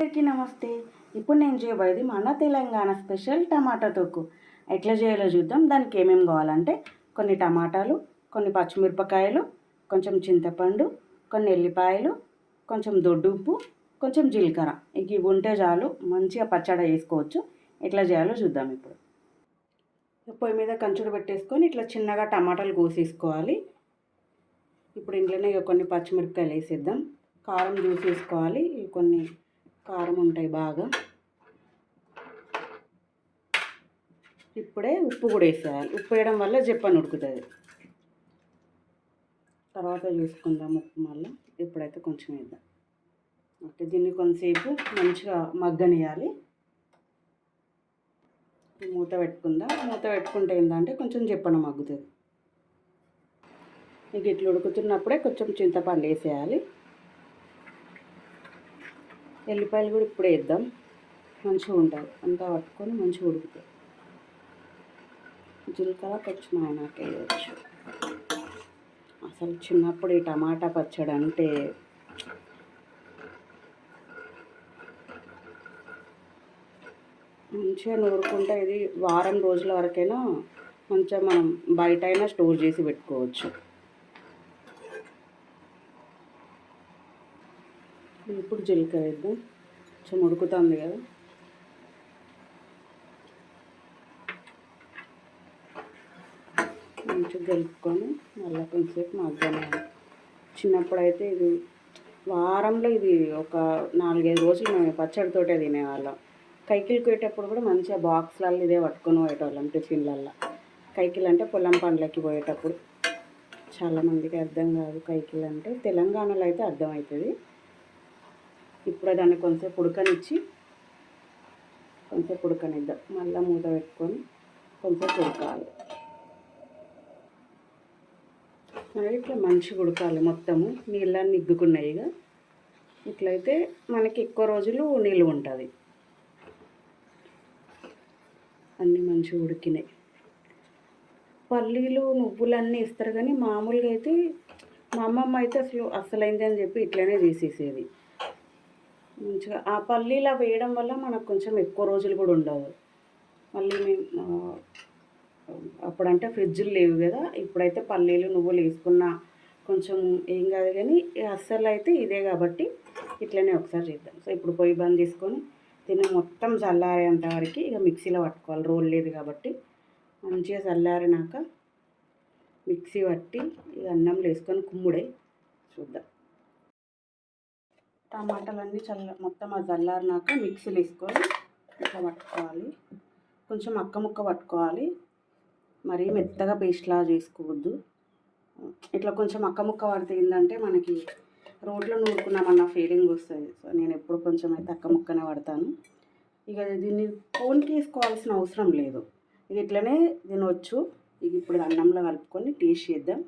అందరికీ నమస్తే. ఇప్పుడు నేను చేయబోయేది మన తెలంగాణ స్పెషల్ టమాటా తొక్కు ఎట్లా చేయాలో చూద్దాం. దానికి ఏమేమి కావాలంటే కొన్ని టమాటాలు కొన్ని పచ్చిమిరపకాయలు కొంచెం చింతపండు కొన్ని ఎల్లిపాయలు కొంచెం దొడ్డు ఉప్పు కొంచెం జీలకర్ర. ఇవి ఉంటే చాలు. మంచిగా పచ్చడి వేసుకోవచ్చు ఎట్లా చేయాలో చూద్దాం ఇప్పుడు. పొయ్యి మీద కంచుడు పెట్టేసుకొని ఇట్లా చిన్నగా టమాటాలు కోసేసుకోవాలి. ఇప్పుడు ఇంట్లోనే ఇక కొన్ని పచ్చిమిరపకాయలు వేసేద్దాం. కారం చూసేసుకోవాలి కొన్ని కారం ఉంటాయి బాగా. ఇప్పుడే ఉప్పు కూడా వేసేయాలి. ఉప్పు వేయడం వల్ల జప్పని ఉడుకుతుంది. తర్వాత చూసుకుందాం ఉప్పు మళ్ళీ. ఇప్పుడైతే కొంచెం వేద్దాం. ఓకే దీన్ని కొంతసేపు మంచిగా మగ్గనియాలి. మూత పెట్టుకుందాం. మూత పెట్టుకుంటే ఏంటంటే కొంచెం చెప్పన మగ్గుతుంది. ఇక ఇట్లా ఉడుకుతున్నప్పుడే కొంచెం చింతపండు వేసేయాలి. ఎల్లిపాయలు కూడా ఇప్పుడే వేద్దాం. మంచిగా ఉంటుంది అంతా పట్టుకొని మంచిగా ఉడుకుతాయి. జీలకర్ర కొంచెం ఆయనకి వేయచ్చు. అసలు చిన్నప్పుడు ఈ టమాటా పచ్చడి అంటే మంచిగా నూరుకుంటే ఇది వారం రోజుల వరకైనా మంచిగా మనం బయట అయినా స్టోర్ చేసి పెట్టుకోవచ్చు. ఇప్పుడు జీలకర్ర వేద్దాం. కొంచెం ఉడుకుతుంది కదా. మంచిగా కలుపుకొని మళ్ళీ కొంచెంసేపు మగ్గనే చిన్నప్పుడైతే ఇది వారంలో ఇది ఒక నాలుగైదు రోజులు మేము పచ్చడితోటే తినేవాళ్ళం. కైకిలు పోయేటప్పుడు కూడా మంచిగా బాక్స్లలో ఇదే పట్టుకొని పోయేటోళ్ళం టిఫిన్లల్లో. కైకిలు అంటే పొలం పండ్లకి పోయేటప్పుడు. చాలామందికి అర్థం కాదు కైకిలు అంటే. తెలంగాణలో అయితే అర్థమవుతుంది ఇప్పుడు దాన్ని కొంచెంసేపు ఉడకనిచ్చి కొంచెంసేపు ఉడకనిద్దాం. మళ్ళీ మూత పెట్టుకొని కొంచెంసేపు ఉడకాలి. ఇట్లా మంచిగా ఉడకాలి మొత్తము. నీళ్ళని నిగ్గుకున్నాయిగా ఇట్లయితే మనకి ఎక్కువ రోజులు నీళ్ళు ఉంటుంది. అన్నీ మంచిగా ఉడికినాయి. పల్లీలు నువ్వులు అన్నీ ఇస్తారు కానీ మామూలుగా అయితే మా అమ్మమ్మ అయితే అసలు అసలైంది అని చెప్పి ఇట్లనే తీసేసేది. మంచిగా. ఆ పల్లీలా వేయడం వల్ల మనకు కొంచెం ఎక్కువ రోజులు కూడా ఉండదు మళ్ళీ మేము అప్పుడంటే ఫ్రిడ్జ్లు లేవు కదా. ఇప్పుడైతే పల్లీలు నువ్వులు వేసుకున్న కొంచెం ఏం కాదు కానీ అస్సలు అయితే ఇదే కాబట్టి ఇట్లనే ఒకసారి చేద్దాం. సో ఇప్పుడు పొయ్యి బంద్ తీసుకొని దీన్ని మొత్తం చల్లారేంత వరకు ఇక మిక్సీలో పట్టుకోవాలి. రోల్ లేదు కాబట్టి మంచిగా చల్లారినాక మిక్సీ పట్టి ఇక అన్నంలో వేసుకొని కుమ్ముడే చూద్దాం. టమాటాలన్నీ చల్ల మొత్తం అది చల్లారినాక మిక్సీలో వేసుకొని ఇట్లా పట్టుకోవాలి. కొంచెం అక్క ముక్క పట్టుకోవాలి. మరీ మెత్తగా పేస్ట్లా చేసుకోవద్దు. ఇట్లా కొంచెం అక్క ముక్క పడితే ఏంటంటే మనకి రోడ్లో నూరుకున్నామన్న ఫీలింగ్ వస్తుంది. సో నేను ఎప్పుడు కొంచెం అయితే అక్క ముక్కనే పడతాను. ఇక దీన్ని ఫోన్కి వేసుకోవాల్సిన అవసరం లేదు. ఇది ఇట్లనే తినవచ్చు ఇది ఇప్పుడు అన్నంలో కలుపుకొని టేస్ట్ చేద్దాం.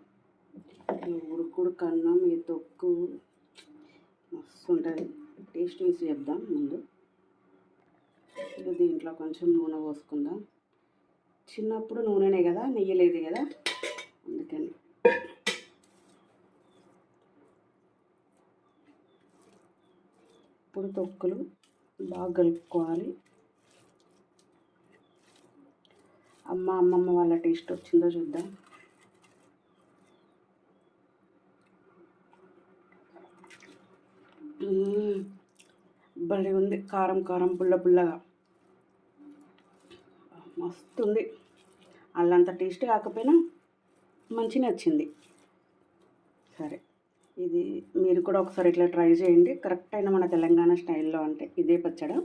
ఉడుకుడు ఉడుకుడుకు అన్నం ఈ తొక్కు. మస్తు ఉంటుంది టేస్ట్ చెప్దాం ముందు. ఇక దీంట్లో కొంచెం నూనె పోసుకుందాం. చిన్నప్పుడు నూనెనే కదా నెయ్యి లేదు కదా. అందుకని. ఇప్పుడు తొక్కులు బాగా కలుపుకోవాలి. అమ్మ అమ్మమ్మ వాళ్ళ టేస్ట్ వచ్చిందో చూద్దాం మ్మ్. భలే ఉంది. కారం కారం పుల్ల పుల్లగా. మస్తు ఉంది అల్లంత టేస్ట్ కాకపోయినా మంచిగా వచ్చింది సరే. ఇది మీరు కూడా ఒకసారి ఇట్లా ట్రై చేయండి. కరెక్ట్ అయిన మన తెలంగాణ స్టైల్లో అంటే ఇదే పచ్చడి.